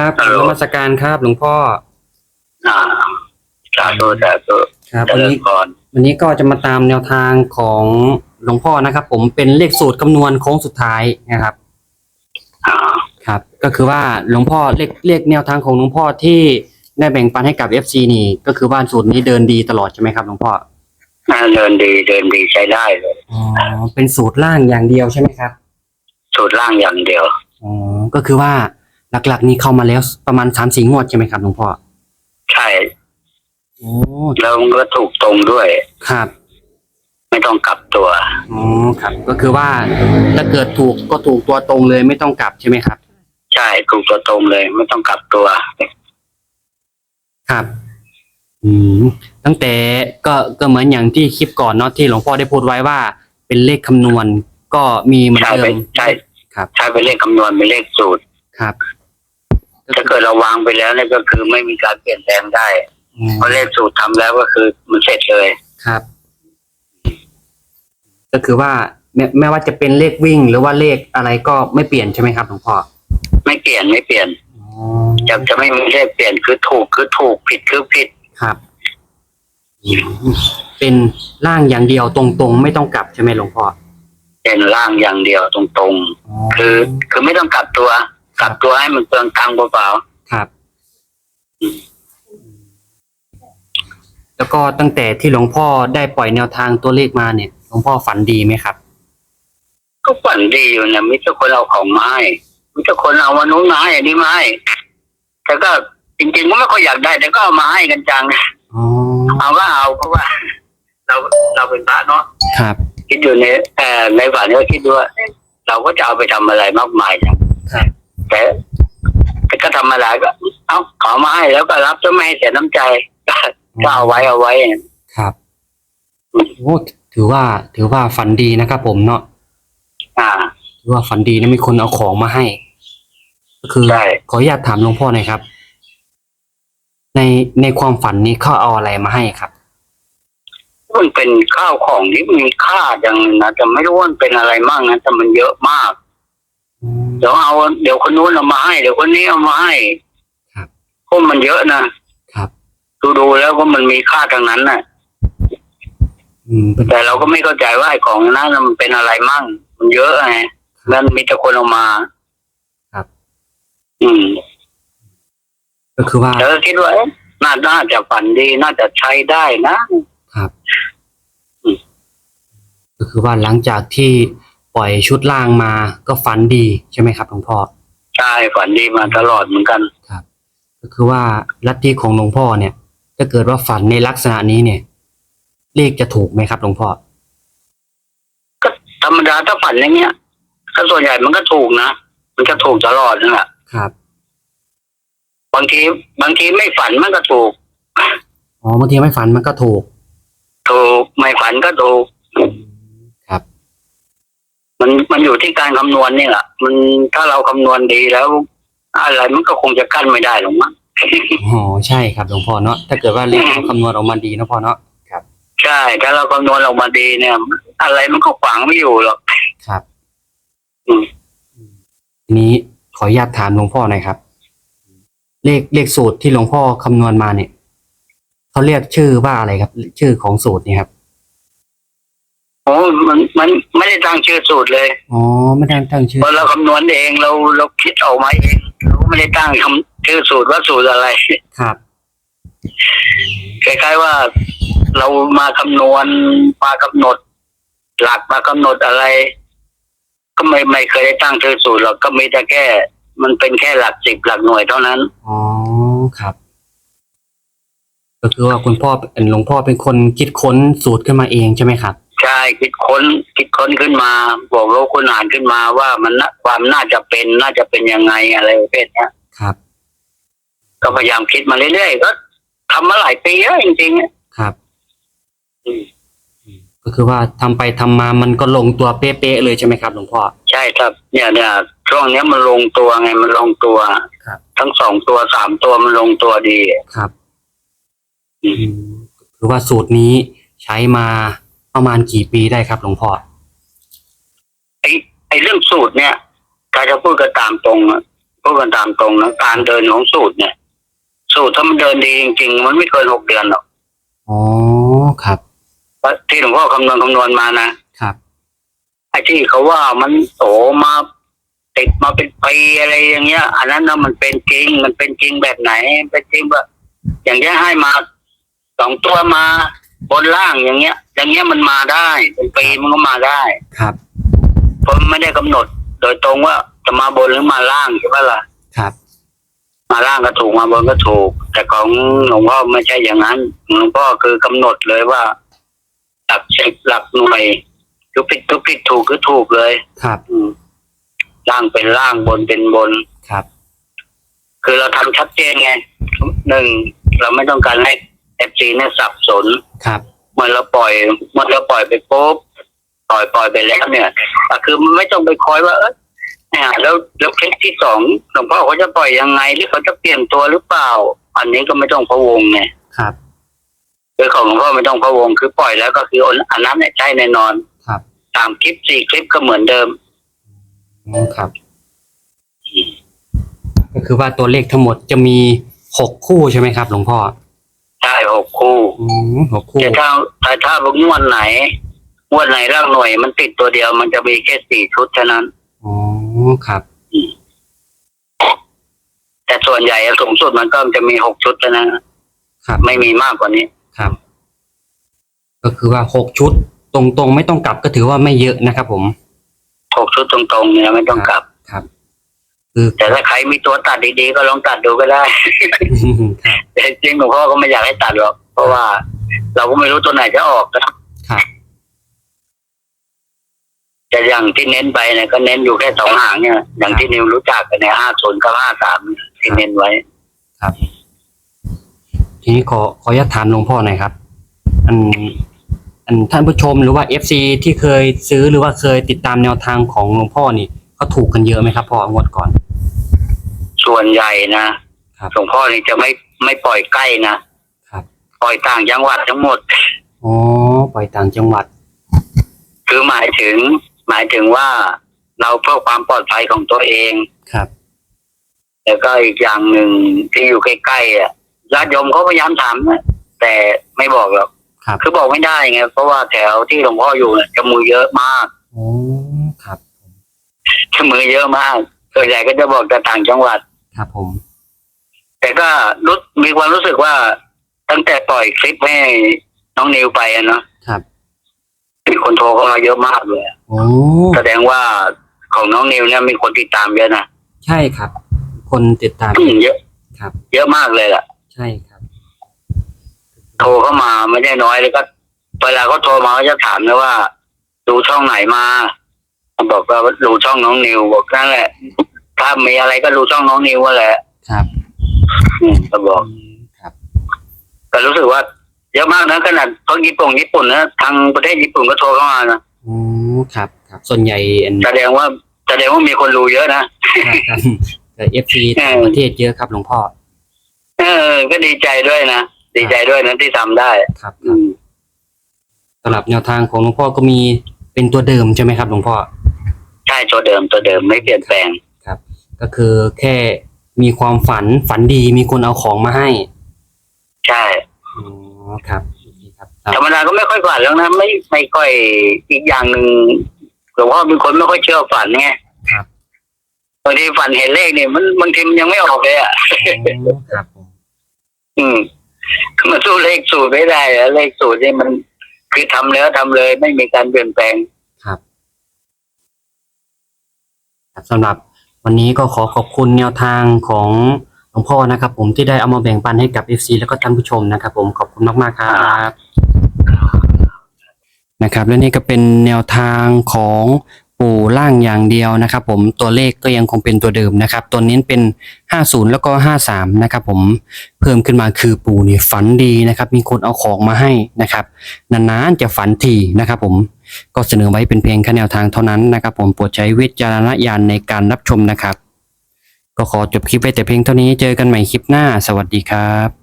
ครับฮัลโหลนมัสการครับหลวงพ่ออ่าสาธุสาธุครับเจวันริญนี้พรวันนี้ก็จะมาตามแนวทางของหลวงพ่อนะครับ ผมเป็นเลขสูตรคำนวณโค้งสุดท้ายนะครับอ่าครับ ก็คือว่าหลวงพ่อเลขเลขแนวทางของหลวงพ่อที่ได้แบ่งปันให้กับ FC นี่ ก็คือว่าสูตรนี้เดินดีตลอดใช่ไหมครับหลวงพ่ออ่าเดินดีเดินดีใช้ได้เลยอ๋อเป็นสูตรล่างอย่างเดียวใช่ไหมครับ สูตรล่างอย่างเดียวอ๋อก็คือว่า หลักๆ นี้เข้ามาแล้วประมาณสามสี่งวดใช่ไหมครับหลวงพ่อใช่โอ้แล้วมันก็ถูกตรงด้วย ครับ ไม่ต้องกลับตัวอ๋อครับ ก็คือว่าถ้าเกิดถูกก็ถูกตัวตรงเลยไม่ต้องกลับใช่ไหมครับ ใช่ถูกตัวตรงเลย ไม่ต้องกลับตัว ครับ อืมตั้งแต่ก็ก็เหมือนอย่างที่คลิปก่อนเนาะที่หลวงพ่อได้พูดไว้ว่า เป็นเลขคำนวณก็มีเหมือนใช่เดิเป็นมใช่ครับ ใช่เป็นเลขคำนวณเป็นเลขสูตร ครับ ถ้าเกิดเราวางไปแล้วเนี่ยก็คือไม่มีการเปลี่ยนแปลงได้อืมเพราะเลขสูตรทำแล้วก็คือมันเสร็จเลย ครับ ก็คือว่าแม้แม้ว่าจะเป็นเลขวิ่ง หรือว่าเลขอะไรก็ไม่เปลี่ยนใช่ไหมครับหลวงพ่อไม่เปลี่ยนไม่เปลี่ยนอ๋อจะจะไม่มีเลขเปลี่ยนคือถูกคือถูกผิดคือผิดครับอืมเป็นร่างอย่างเดียวตรงๆ ไม่ต้องกลับใช่ไหมหลวงพ่อเป็นล่างอย่างเดียวตรงๆ คือคือไม่ต้องกลับตัว กลับตัวให้มันเปลืองตังค์เปล่าครับ แล้วก็ตั้งแต่ที่หลวงพ่อได้ปล่อยแนวทางตัวเลขมาเนี่ย หลวงพ่อฝันดีไหมครับ ๆก็ฝันดีอยู่นะมิจะคนเอาของมาให้มิจะคนเอาวันนู้นมาให้อันนี้มาให้แต่ก็จริงๆก็ไม่ค่อยอยากได้ แต่ก็เอามาให้กันจังอ๋อ เอาก็เอาเพราะว่า เราเราเป็นพระเนาะ ครับ คิดอยู่ในเอ่อในฝันก็คิดดูว่าเอ๊ะเราก็จะเอาไปทำอะไรมากมายจังครับ แต่แต่ก็ทำอะไรก็ เอาขอมาให้แล้วก็รับจะไม่ให้เสียน้ำใจก็ก็เอาไว้เอาไว้ครับโอ้ถือว่า ถือว่าฝันดีนะครับผมเนาะอ่า ถือว่าฝันดีนะมีคนเอาของมาให้ ก็คือใช่ ขออนุญาตถามหลวงพ่อหน่อยครับ ในในความฝันนี้เขาเอาอะไรมาให้ครับ มันเป็นข้าวของที่มีค่าอย่างนะแต่ไม่รู้ว่ามันเป็นอะไรมั่งนะแต่มันเยอะมาก เดี๋ยวเอาเดี๋ยวคนนู้นเอามาให้เดี๋ยวคนนี้เอามาให้ครับพวกมันเยอะนะครับดูดูๆแล้วก็มันมีค่าทางนั้นน่ะ อืมเป็นแต่เราก็ไม่เข้าใจว่าไอ้ของนั้นมันเป็นอะไรมั่ง มันเยอะไงแล้วมีแต่คนเอามาครับ อืมก็คือว่าแล้วก็คิดว่าเอ๊ะน่าน่าจะฝันดีน่าจะใช้ได้นะ ครับ อืม ก็คือว่าหลังจากที่ ปล่อยชุดล่างมาก็ฝันดีใช่ไหมครับหลวงพ่อใช่ฝันดีมาตลอดเหมือนกันก็คือว่าลัทธิของหลวงพ่อเนี่ยถ้าเกิดว่าฝันในลักษณะนี้เนี่ย เลขจะถูกไหมครับหลวงพ่อก็ธรรมดาถ้าฝันอย่างเงี้ยก็ส่วนใหญ่มันก็ถูกนะมันจะถูกตลอดนั่นแหละครับ บางทีบางทีไม่ฝันมันก็ถูกอ๋อบางทีไม่ฝันมันก็ถูกถูกไม่ฝันก็ถูกครับ มันมันอยู่ที่การคำนวณนี่แหละมันถ้าเราคำนวณดีแล้ว อะไรมันก็คงจะกั้นไม่ได้หรอกมั้งอ๋อใช่ครับหลวงพ่อเนาะถ้าเกิดว่าเลขเราคำนวณออกมาดีนะพ่อเนาะครับ ใช่ถ้าเราคำนวณออกมาดีเนี่ย อะไรมันก็ขวางไม่อยู่หรอกครับอืมทีนี้ขออนุญาตถามหลวงพ่อหน่อยครับ เลขเลขสูตรที่หลวงพ่อคำนวณมาเนี่ยเขาเรียกชื่อว่าอะไรครับ ชื่อของสูตรนี่ครับโอ้มันมันไม่ได้ตั้งชื่อสูตรเลยอ๋อไม่ได้ตั้งชื่อเพราะเราคำนวณเองเราเราคิดออกมาเองเราไม่ได้ตั้งคำชื่อสูตรว่าสูตรอะไรครับคล้ายๆว่าเรามาคำนวณมากำหนด หลักมากำหนดอะไร ก็ไม่ไม่เคยได้ตั้งชื่อสูตรหรอกก็มีแต่แค่มันเป็นแค่หลักสิบหลักหน่วยเท่านั้นอ๋อครับ ก็คือว่าคุณพ่อเป็นหลวงพ่อเป็นคนคิดค้นสูตรขึ้นมาเองใช่ไหมครับ ใช่คิดค้นคิดค้นขึ้นมาบอกโลกคุณอ่านขึ้นมาว่ามันน่ะความน่าจะเป็นน่าจะเป็นยังไงอะไรประเภทเนี้ยครับ ก็พยายามคิดมาเรื่อยๆก็ทำมาหลายปีแล้วจริงๆครับ อืมก็คือว่าทำไปทำมามันก็ลงตัวเป๊ะๆเลยใช่ไหมครับหลวงพ่อ ใช่ครับ เนี่ยเนี่ยช่วงเนี้ยมันลงตัวไงมันลงตัวครับ ทั้งสองตัวสามตัวมันลงตัวดี ครับอืม คือว่าสูตรนี้ใช้มา ประมาณกี่ปีได้ครับหลวงพ่อไอ้ไอ้เรื่องสูตรเนี่ยถ้าจะพูดก็ตามตรงอะก็พูดกันตามตรงนะการเดินของสูตรเนี่ย สูตรถ้ามันเดินดีจริง ๆ มันไม่เกินหกเดือนหรอกอ๋อครับเพราะที่หลวงพ่อคำนวณคำนวณมานะครับไอ้ที่เขาว่ามันโตมาติดมาเป็นปีอะไรอย่างเงี้ย อันนั้นนะมันเป็นจริง มันเป็นจริงแบบไหนเป็นจริงแบบอย่างเงี้ยให้มาสองตัวมา บนล่างอย่างเงี้ย อย่างเงี้ยมันมาได้เป็นปีมันก็มาได้ครับเพราะมันไม่ได้กำหนด โดยตรงว่าจะมาบนหรือมาล่างใช่ปะล่ะครับ มาล่างก็ถูกมาบนก็ถูก แต่ของหลวงพ่อไม่ใช่อย่างนั้นหลวงพ่อคือกำหนดเลยว่า หลักสิบหลักหน่วยทุกผิดทุกผิดถูกคือถูกเลยครับอืมล่างเป็นล่างบนเป็นบนครับ คือเราทำชัดเจนไงหนึ่งเราไม่ต้องการให้ เอฟซีเนี่ยสับสนครับเมื่อเราปล่อยเมื่อเราปล่อยไปปุ๊บปล่อยปล่อยไปแล้วเนี่ยก็คือมันไม่ต้องไปคอยว่าเออเนี่ยแล้วแล้วคลิปที่สองหลวงพ่อเขาจะปล่อยยังไงหรือเขาจะเปลี่ยนตัวหรือเปล่า อันนี้ก็ไม่ต้องพะวงไงครับคือของหลวงพ่อไม่ต้องพะวงคือปล่อยแล้วก็คืออันนั้นเนี่ยใช่แน่นอนครับตามคลิปสี่คลิปก็เหมือนเดิมอืมครับ ก็คือว่าตัวเลขทั้งหมดจะมีหกคู่ใช่ไหมครับ หลวงพ่อ ใช่หกคู่ อืมหกคู่แต่ถ้าถ้าถ้างวดไหนงวดไหนร่างหน่วยมันติดตัวเดียวมันจะมีแค่สี่ชุดเท่านั้น อ๋อครับ แต่ส่วนใหญ่สูงสุดมันก็จะมีหกชุดเท่านั้นครับไม่มีมากกว่านี้ ครับ ก็คือว่าหกชุด ตรงๆ ไม่ต้องกลับก็ถือว่าไม่เยอะนะครับผม หกชุดตรงๆเนี่ยไม่ต้องกลับครับคือ แต่ถ้าใครมีตัวตัดดีๆ ก็ลองตัดดูก็ได้ครับแต่จริงๆหลวงพ่อก็ไม่อยากให้ตัดหรอก เพราะว่า เราก็ไม่รู้ตัวไหนจะออกนะครับแต่อย่างที่เน้นไปเนี่ยก็เน้นอยู่แค่สองหางเนี่ย อย่างที่นิวรู้จักกันเนี่ยห้าศูนย์กับห้าสามที่เน้นไว้ ครับ ทีนี้ขอขออนุญาตถามหลวงพ่อหน่อยครับ อันอันท่านผู้ชมหรือว่าเอฟซีที่เคยซื้อหรือว่าเคยติดตามแนวทางของหลวงพ่อนี่เขาถูกกันเยอะไหมครับพ่องวดก่อน ส่วนใหญ่นะครับหลวงพ่อนี่จะไม่ไม่ปล่อยใกล้นะครับ ปล่อยต่างจังหวัดทั้งหมด อ๋อ ปล่อยต่างจังหวัด คือหมายถึง หมายถึงว่าเราเพื่อความปลอดภัยของตัวเองครับ แล้วก็อีกอย่างหนึ่งที่อยู่ใกล้ๆอะญาติโยมเขาพยายามถามนะแต่ไม่บอกหรอกครับ คือบอกไม่ได้ไงเพราะว่าแถวที่หลวงพ่ออยู่เนี่ยจะมือเยอะมากอ๋อครับจะมือเยอะมากส่วนใหญ่ก็จะบอกแต่ต่างจังหวัด ครับผม แต่ก็รู้มีความรู้สึกว่าตั้งแต่ปล่อยคลิปให้น้องนิวไปอะเนาะครับมีคนโทรเข้ามาเยอะมากเลยโอ้แสดงว่าของน้องนิวเนี่ยมีคนติดตามเยอะนะใช่ครับ คนติดตามอืมเยอะ ครับ เยอะมากเลยล่ะ ใช่ครับโทรเข้ามาไม่ได้น้อยเลยก็เวลาเขาโทรมาเขาจะถามนะว่า ดูช่องไหนมาบอกว่าดูช่องน้องนิวบอกนั่นแหละ ถ้ามีอะไรก็ดูช่องน้องนิวว่าแหละครับอืมก็บอกอืมครับก็รู้สึกว่าเยอะมากนะขนาดทางญี่ปุ่นญี่ปุ่นนะทางประเทศญี่ปุ่นก็โทรเข้ามานะโอ้ครับ ครับ ส่วนใหญ่อันแสดงว่าแสดงว่ามีคนรู้เยอะนะครับแต่เอฟซีต่างประเทศเยอะครับหลวงพ่อ เออ ก็ดีใจด้วยนะดีใจด้วยนะที่ทำได้ครับอืมสำหรับแนวทางของหลวงพ่อก็มีเป็นตัวเดิมใช่ไหมครับหลวงพ่อใช่ตัวเดิมตัวเดิมไม่เปลี่ยนแปลง ก็คือแค่มีความฝันฝันดีมีคนเอาของมาให้ใช่อ๋อครับโอเคครับครับธรรมดาก็ไม่ค่อยฝันแล้วนะไม่ไม่ค่อยอีกอย่างหนึ่งหลวงพ่อเป็นคนไม่ค่อยเชื่อฝันไงครับบางทีฝันเห็นเลขเนี่ยมันบางทีมันยังไม่ออกเลยอะอ๋อครับผมอืมมันสู้เลขสูตรไม่ได้อะเลขสูตรนี่มันคือทำแล้วทำเลยไม่มีการเปลี่ยนแปลงครับครับสำหรับ วันนี้ก็ขอขอบคุณแนวทางของหลวงพ่อนะครับผมที่ได้เอามาแบ่งปันให้กับ FC แล้วก็ท่านผู้ชมนะครับผมขอบคุณมากๆครับนะครับและนี่ก็เป็นแนวทางของปู่ล่างอย่างเดียวนะครับ ผมตัวเลขก็ยังคงเป็นตัวเดิมนะครับ ตัวนี้เป็น 50 แล้วก็ 53 นะครับผมเพิ่มขึ้นมาคือปู่นี่ฝันดีนะครับ มีคนเอาของมาให้นะครับ นานๆจะฝันทีนะครับผม ก็เสนอไว้เป็นเพียงแค่แนวทางเท่านั้นนะครับ ผมโปรดใช้วิจารณญาณในการรับชมนะครับ ก็ขอจบคลิปไว้แต่เพียงเท่านี้เจอกันใหม่คลิปหน้า สวัสดีครับ